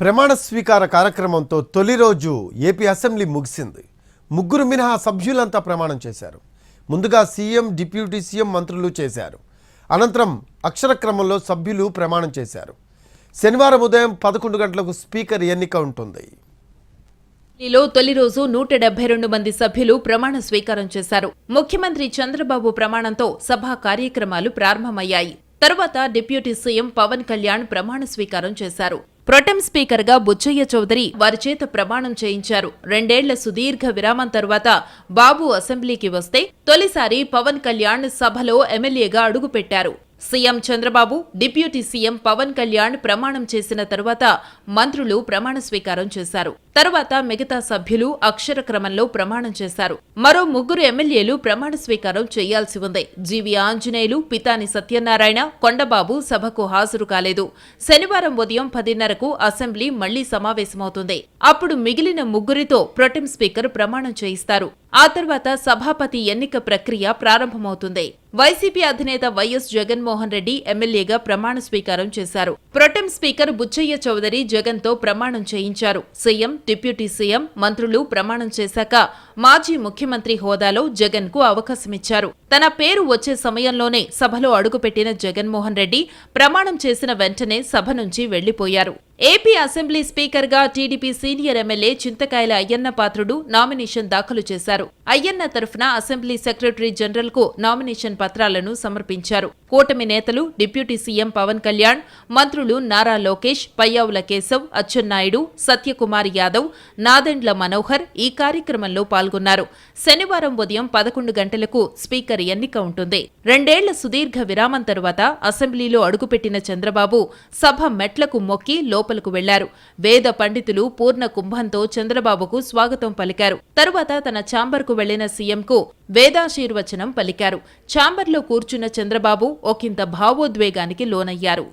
ప్రమాణ స్వీకార కార్యక్రమంతో తొలి రోజు ఏపీ అసెంబ్లీ ముగిసింది. ముగ్గురు మినహా సభ్యులంతా ప్రమాణం చేశారు. ముందుగా సీఎం డిప్యూటీ సీఎం మంత్రులు చేశారు. అనంతరం అక్షరక్రమంలో సభ్యులు ప్రమాణం చేశారు. శనివారం ఉదయం పదకొండు గంటలకు స్పీకర్ ఎన్నిక ఉంటుంది. ఢిల్లీలో తొలి రోజు నూట డెబ్బై రెండు మంది సభ్యులు ప్రమాణ స్వీకారం చేశారు. ముఖ్యమంత్రి చంద్రబాబు ప్రమాణంతో సభా కార్యక్రమాలు ప్రారంభమయ్యాయి. తరువాత డిప్యూటీ సీఎం పవన్ కళ్యాణ్ ప్రమాణ స్వీకారం చేశారు. ప్రొటెం స్పీకర్గా బుచ్చయ్య చౌదరి వారి చేత ప్రమాణం చేయించారు. రెండేళ్ళ సుదీర్ఘ విరామం తర్వాత బాబు అసెంబ్లీకి వస్తే తొలిసారి పవన్ కళ్యాణ్ సభలో ఎమ్మెల్యేగా అడుగుపెట్టారు. CM Chandrababu deputy CM Pawan Kalyan ప్రమాణం చేసిన తర్వాత మంత్రులు ప్రమాణ స్వీకారం చేశారు. తర్వాత మిగతా సభ్యులు అక్షర క్రమంలో ప్రమాణం చేశారు. మరో ముగ్గురు ఎమ్మెల్యేలు ప్రమాణ స్వీకారం చేయాల్సి ఉంది. జీవి ఆంజనేయులు పితాని సత్యనారాయణ కొండబాబు సభకు హాజరు కాలేదు. శనివారం ఉదయం పదిన్నరకు అసెంబ్లీ మళ్ళీ సమావేశమవుతుంది. అప్పుడు మిగిలిన ముగ్గురితో ప్రొటెం స్పీకర్ ప్రమాణం చేయిస్తారు. ఆ తర్వాత సభాపతి ఎన్నిక ప్రక్రియ ప్రారంభమవుతుంది. వైసీపీ అధినేత వైఎస్ జగన్మోహన్ రెడ్డి ఎమ్మెల్యేగా ప్రమాణ స్వీకారం చేశారు. ప్రొటెం స్పీకర్ బుచ్చయ్య చౌదరి జగన్తో ప్రమాణం చేయించారు. సీఎం డిప్యూటీ సీఎం మంత్రులు ప్రమాణం చేశాక మాజీ ముఖ్యమంత్రి హోదాలో జగన్కు అవకాశమిచ్చారు. తన పేరు వచ్చే సమయంలోనే సభలో అడుగుపెట్టిన జగన్మోహన్ రెడ్డి ప్రమాణం చేసిన వెంటనే సభ నుంచి వెళ్ళిపోయారు ఏపీ అసెంబ్లీ స్పీకర్గా TDP senior MLA Chintakayala Ayyanna Patrudu nomination దాఖలు చేశారు. అయ్యన్న తరఫున అసెంబ్లీ సెక్రటరీ జనరల్కు నామినేషన్ పత్రాలను సమర్పించారు. కూటమి నేతలు డిప్యూటీ సీఎం పవన్ కళ్యాణ్ మంత్రులు నారా లోకేష్ పయ్యావుల కేశవ్ అచ్చెన్నాయుడు సత్యకుమార్ యాదవ్ నాదెండ్ల మనోహర్ ఈ కార్యక్రమంలో పాల్గొన్నారు. శనివారం ఉదయం పదకొండు గంటలకు స్పీకర్ స్పీకర్ ఎన్నిక ఉంటుంది. రెండేళ్ళ సుదీర్ఘ విరామం తరువాత అసెంబ్లీలో అడుగుపెట్టిన చంద్రబాబు సభ మెట్లకు మొక్కి లోపలకు వెళ్ళారు. వేద పండితులు పూర్ణ కుంభంతో చంద్రబాబుకు స్వాగతం పలికారు. తరువాత తన ఛాంబర్కు వెళ్ళిన సీఎంకు వేదాశీర్వచనం పలికారు. ఛాంబర్లో కూర్చున్న చంద్రబాబు ఒకంత భావోద్వేగానికి లోనయ్యారు.